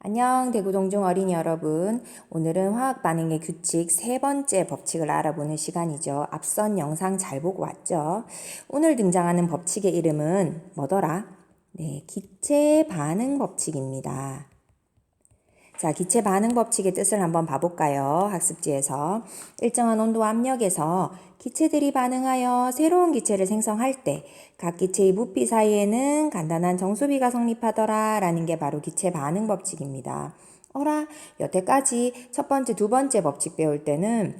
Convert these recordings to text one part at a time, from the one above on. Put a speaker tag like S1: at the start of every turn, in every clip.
S1: 안녕 대구 동중 어린이 여러분. 오늘은 화학 반응의 규칙 세 번째 법칙을 알아보는 시간이죠. 앞선 영상 잘 보고 왔죠? 오늘 등장하는 법칙의 이름은 뭐더라? 네 기체 반응 법칙입니다 자, 기체 반응 법칙의 뜻을 한번 봐볼까요? 학습지에서 일정한 온도와 압력에서 기체들이 반응하여 새로운 기체를 생성할 때 각 기체의 부피 사이에는 간단한 정수비가 성립하더라 라는 게 바로 기체 반응 법칙입니다. 어라, 여태까지 첫 번째, 두 번째 법칙 배울 때는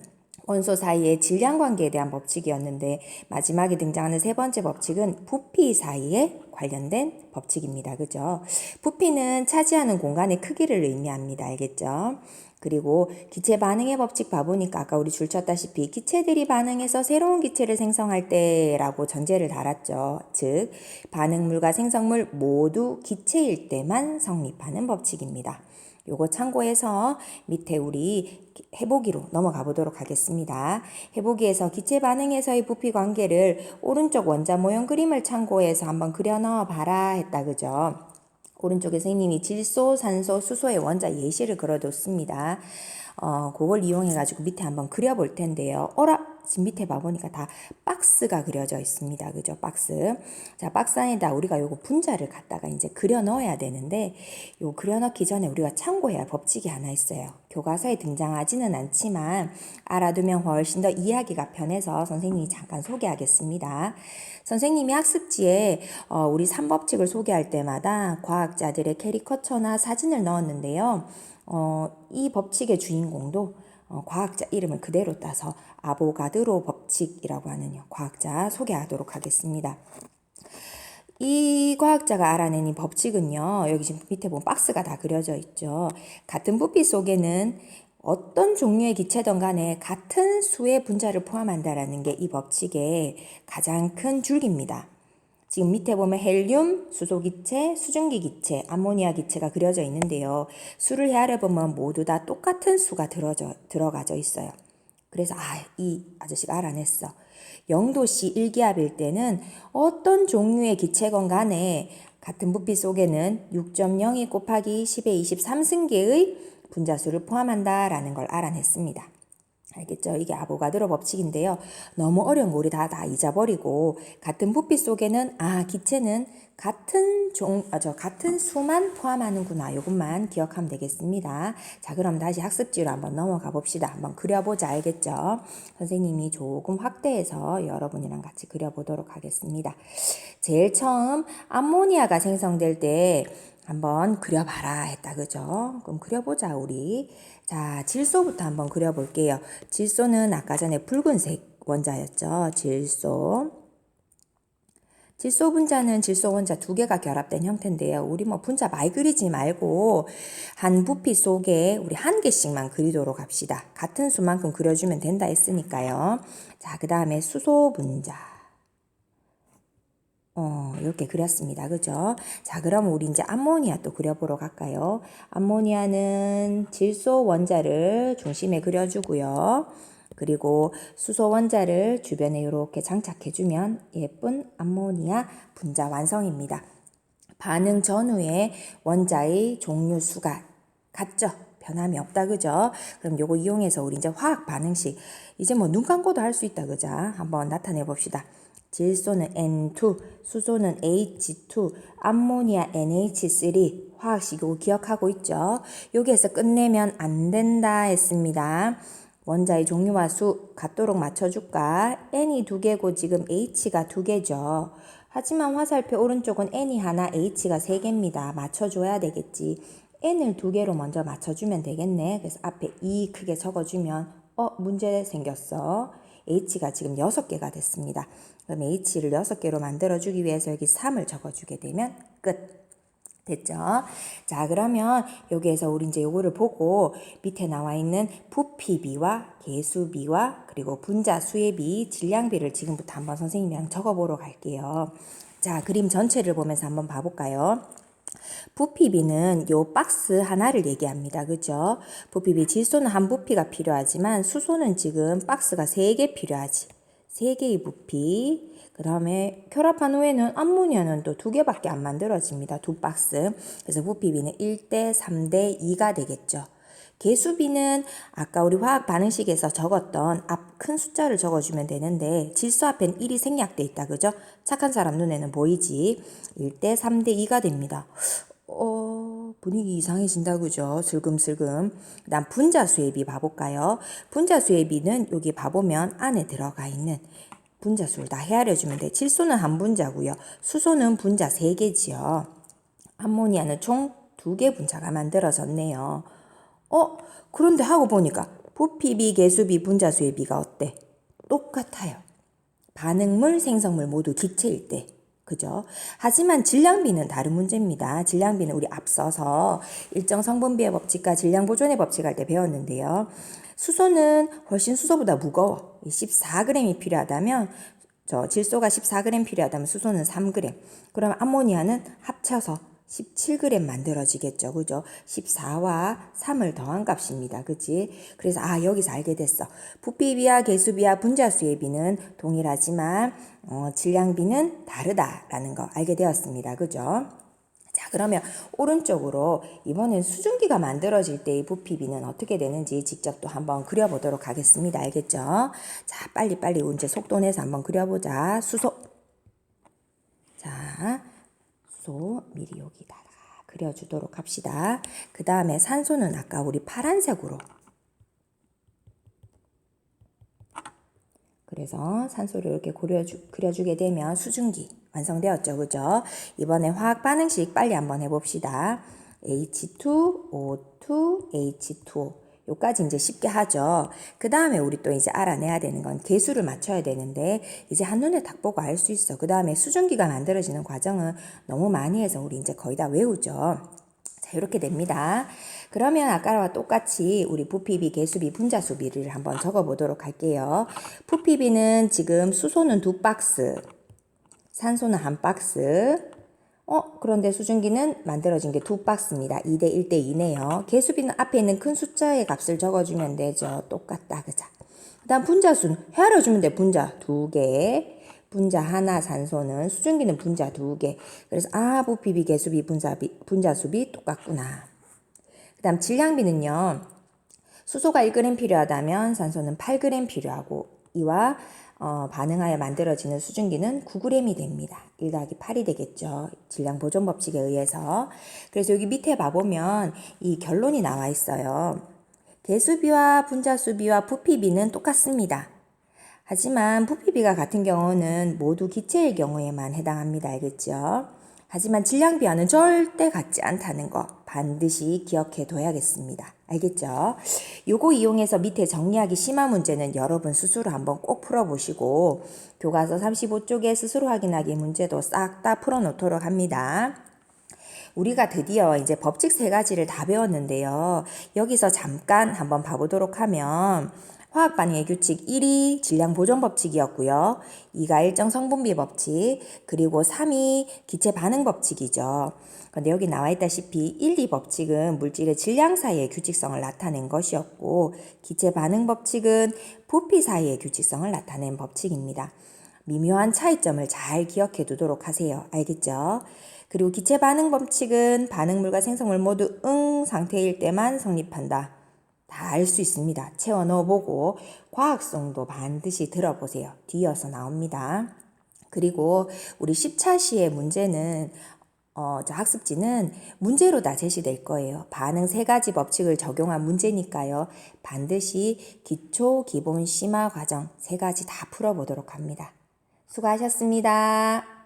S1: 원소 사이의 질량 관계에 대한 법칙이었는데 마지막에 등장하는 세 번째 법칙은 부피 사이에 관련된 법칙입니다. 그죠? 부피는 차지하는 공간의 크기를 의미합니다. 알겠죠? 그리고 기체 반응의 법칙 봐보니까 아까 우리 줄 쳤다시피 기체들이 반응해서 새로운 기체를 생성할 때라고 전제를 달았죠. 즉, 반응물과 생성물 모두 기체일 때만 성립하는 법칙입니다. 요거 참고해서 밑에 우리 해보기로 넘어가 보도록 하겠습니다. 해보기에서 기체 반응에서의 부피 관계를 오른쪽 원자 모형 그림을 참고해서 한번 그려 넣어 봐라 했다 그죠? 오른쪽에 선생님이 질소, 산소, 수소의 원자 예시를 그려뒀습니다. 어, 그걸 이용해가지고 밑에 한번 그려볼 텐데요. 어라, 지금 밑에 봐보니까 다 박스가 그려져 있습니다. 그죠? 박스. 자, 박스 안에다 우리가 요거 분자를 갖다가 이제 그려 넣어야 되는데, 요 그려 넣기 전에 우리가 참고해야 할 법칙이 하나 있어요. 교과서에 등장하지는 않지만, 알아두면 훨씬 더 이해하기가 편해서 선생님이 잠깐 소개하겠습니다. 선생님이 학습지에 어, 우리 삼법칙을 소개할 때마다 과학자들의 캐리커처나 사진을 넣었는데요. 어, 이 법칙의 주인공도 어, 과학자 이름을 그대로 따서 아보가드로 법칙이라고 하는 과학자 소개하도록 하겠습니다. 이 과학자가 알아낸 이 법칙은요, 여기 지금 밑에 보면 박스가 다 그려져 있죠. 같은 부피 속에는 어떤 종류의 기체든 간에 같은 수의 분자를 포함한다라는 게 이 법칙의 가장 큰 줄기입니다. 지금 밑에 보면 헬륨, 수소기체, 수증기 기체, 암모니아 기체가 그려져 있는데요. 수를 헤아려 보면 모두 다 똑같은 수가 들어져, 들어가져 있어요. 그래서 아, 이 아저씨가 알아냈어. 0도씨 일기압일 때는 어떤 종류의 기체건 간에 같은 부피 속에는 6.02 곱하기 10의 23승계의 분자수를 포함한다라는 걸 알아냈습니다. 알겠죠? 이게 아보가드로 법칙인데요. 너무 어려운 거 우리 다, 다 잊어버리고, 같은 부피 속에는, 아, 기체는 같은 종, 아, 저, 같은 수만 포함하는구나. 요것만 기억하면 되겠습니다. 자, 그럼 다시 학습지로 한번 넘어가 봅시다. 한번 그려보자. 알겠죠? 선생님이 조금 확대해서 여러분이랑 같이 그려보도록 하겠습니다. 제일 처음 암모니아가 생성될 때 한번 그려봐라 했다. 그죠? 그럼 그려보자, 우리. 자, 질소부터 한번 그려볼게요. 질소는 아까 전에 붉은색 원자였죠. 질소. 질소 분자는 질소 원자 두 개가 결합된 형태인데요. 우리 뭐 분자 많이 그리지 말고 한 부피 속에 우리 한 개씩만 그리도록 합시다. 같은 수만큼 그려주면 된다 했으니까요. 자, 그 다음에 수소 분자. 어, 이렇게 그렸습니다. 그죠? 자, 그럼 우리 이제 암모니아 또 그려보러 갈까요? 암모니아는 질소 원자를 중심에 그려주고요. 그리고 수소 원자를 주변에 이렇게 장착해주면 예쁜 암모니아 분자 완성입니다. 반응 전후에 원자의 종류 수가 같죠? 변함이 없다 그죠? 그럼 요거 이용해서 우리 이제 화학 반응식 이제 뭐 눈 감고도 할 수 있다 그죠? 한번 나타내 봅시다. 질소는 N2, 수소는 H2, 암모니아 NH3 화학식 요 기억하고 있죠? 여기에서 끝내면 안 된다 했습니다. 원자의 종류와 수 같도록 맞춰줄까? N이 두 개고 지금 H가 두 개죠. 하지만 화살표 오른쪽은 N이 하나, H가 세 개입니다. 맞춰줘야 되겠지. N을 두 개로 먼저 맞춰주면 되겠네. 그래서 앞에 2 크게 적어주면 어 문제 생겼어. H가 지금 6개가 됐습니다. 그럼 H를 6개로 만들어주기 위해서 여기 3을 적어주게 되면 끝. 됐죠? 자, 그러면 여기에서 우리 이제 요거를 보고 밑에 나와 있는 부피비와 개수비와 그리고 분자 수의 비, 질량비를 지금부터 한번 선생님이랑 적어보러 갈게요. 자, 그림 전체를 보면서 한번 봐볼까요? 부피비는 요 박스 하나를 얘기합니다. 그죠? 부피비 질소는 한 부피가 필요하지만 수소는 지금 박스가 세 개 필요하지. 세 개의 부피. 그 다음에 결합한 후에는 암모니아는 또 두 개밖에 안 만들어집니다. 두 박스. 그래서 부피비는 1대 3대 2가 되겠죠. 개수비는 아까 우리 화학 반응식에서 적었던 앞 큰 숫자를 적어주면 되는데 질소 앞엔 1이 생략돼 있다. 그죠? 착한 사람 눈에는 보이지. 1대 3대 2가 됩니다. 어, 분위기 이상해진다. 그죠? 슬금슬금. 그 다음 분자수의 비 봐볼까요? 분자수의 비는 여기 봐보면 안에 들어가 있는 분자수를 다 헤아려주면 돼. 질소는 한 분자고요. 수소는 분자 3개지요. 암모니아는 총 2개 분자가 만들어졌네요. 어, 그런데 하고 보니까 부피비, 개수비, 분자수의 비가 어때? 똑같아요. 반응물, 생성물 모두 기체일 때. 그죠? 하지만 질량비는 다른 문제입니다. 질량비는 우리 앞서서 일정 성분비의 법칙과 질량 보존의 법칙 할 때 배웠는데요. 수소는 훨씬 수소보다 무거워. 14g이 필요하다면 저 질소가 14g 필요하다면 수소는 3g. 그럼 암모니아는 합쳐서 17g 만들어지겠죠. 그죠? 14와 3을 더한 값입니다. 그치? 그래서 아, 여기서 알게 됐어. 부피비와 개수비와 분자수의 비는 동일하지만 어, 질량비는 다르다라는 거 알게 되었습니다. 그죠? 자, 그러면 오른쪽으로 이번엔 수증기가 만들어질 때의 부피비는 어떻게 되는지 직접 또 한번 그려보도록 하겠습니다. 알겠죠? 자, 빨리빨리 이제 속도 내서 한번 그려보자. 수소. 자, 수소 미리 여기다가 그려주도록 합시다. 그 다음에 산소는 아까 우리 파란색으로 그래서 산소를 이렇게 그려주, 그려주게 되면 수증기 완성되었죠. 그죠? 이번에 화학 반응식 빨리 한번 해봅시다. H2, O2, H2O. 요까지 이제 쉽게 하죠. 그 다음에 우리 또 이제 알아내야 되는 건 개수를 맞춰야 되는데 이제 한눈에 딱 보고 알 수 있어. 그 다음에 수증기가 만들어지는 과정은 너무 많이 해서 우리 이제 거의 다 외우죠. 자, 이렇게 됩니다. 그러면 아까와 똑같이 우리 부피비, 개수비, 분자수비를 한번 적어 보도록 할게요. 부피비는 지금 수소는 두 박스, 산소는 한 박스, 어, 그런데 수증기는 만들어진 게 두 박스입니다. 2대 1대 2네요. 개수비는 앞에 있는 큰 숫자의 값을 적어주면 되죠. 똑같다. 그죠? 그 다음 분자수는 헤아려 주면 돼. 분자 두 개. 분자 하나 산소는 수증기는 분자 두 개. 그래서 아, 부피비, 개수비, 분자비, 분자수비 똑같구나. 그 다음 질량비는요. 수소가 1g 필요하다면 산소는 8g 필요하고 이와 어, 반응하여 만들어지는 수증기는 9g이 됩니다. 1 더하기 8이 되겠죠. 질량 보존 법칙에 의해서. 그래서 여기 밑에 봐보면 이 결론이 나와 있어요. 개수비와 분자수비와 부피비는 똑같습니다. 하지만 부피비가 같은 경우는 모두 기체일 경우에만 해당합니다. 알겠죠? 하지만 질량 비와는 절대 같지 않다는 거 반드시 기억해 둬야겠습니다. 알겠죠? 요거 이용해서 밑에 정리하기 심한 문제는 여러분 스스로 한번 꼭 풀어보시고 교과서 35쪽에 스스로 확인하기 문제도 싹 다 풀어놓도록 합니다. 우리가 드디어 이제 법칙 세 가지를 다 배웠는데요. 여기서 잠깐 한번 봐보도록 하면 화학 반응의 규칙 1이 질량 보존 법칙이었고요. 2가 일정 성분비 법칙, 그리고 3이 기체 반응 법칙이죠. 근데 여기 나와 있다시피 1, 2 법칙은 물질의 질량 사이의 규칙성을 나타낸 것이었고 기체 반응 법칙은 부피 사이의 규칙성을 나타낸 법칙입니다. 미묘한 차이점을 잘 기억해 두도록 하세요. 알겠죠? 그리고 기체 반응 법칙은 반응물과 생성물 모두 응 상태일 때만 성립한다. 다 알 수 있습니다. 채워 넣어보고 과학성도 반드시 들어보세요. 뒤이어서 나옵니다. 그리고 우리 10차 시의 문제는 어, 저 학습지는 문제로 다 제시될 거예요. 반응 세 가지 법칙을 적용한 문제니까요. 반드시 기초, 기본, 심화 과정 세 가지 다 풀어보도록 합니다. 수고하셨습니다.